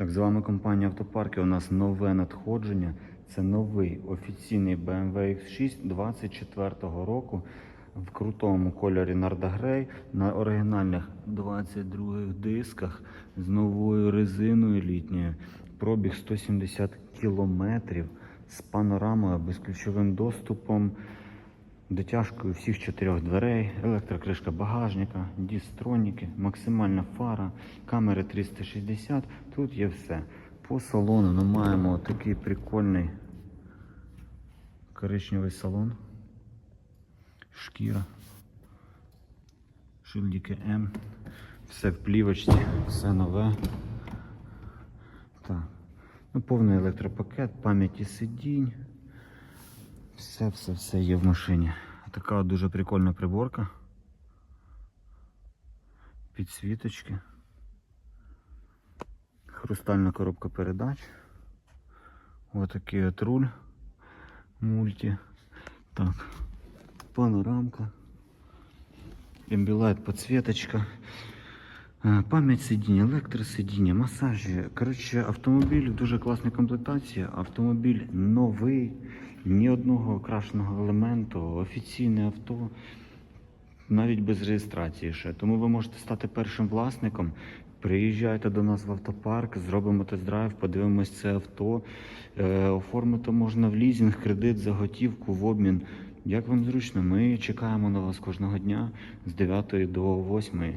Так, з вами компанія Автопарки. У нас нове надходження. Це новий офіційний BMW X6 24 року в крутому кольорі Grey на оригінальних 22 дисках з новою резиною літньою. Пробіг 170 кілометрів з панорамою, безключовим доступом. Дотяжкою всіх чотирьох дверей, електрокришка багажника, дістроніки, максимальна фара, камери 360. Тут є все. По салону ми маємо такий прикольний коричневий салон. Шкіра. Шильдики М. Все в плівочці, все нове. Так. Ну, повний електропакет, пам'яті сидінь. Все, все, все є в машині. Така дуже прикольна приборка. Підсвіточки. Хрустальна коробка передач. Отакий от руль мульті. Так. Панорамка. Ембілайт підсвіточка. Е, Пам'ять сидіння, електросидіння, масажі. Коротше, автомобіль дуже класна комплектація. Автомобіль новий, ні одного крашеного елементу, офіційне авто, навіть без реєстрації ще. Тому ви можете стати першим власником. Приїжджайте до нас в автопарк, зробимо тест-драйв, подивимось це авто. Е, оформити можна в лізинг, кредит, за готівку, в обмін. Як вам зручно, ми чекаємо на вас кожного дня з 9 до 8.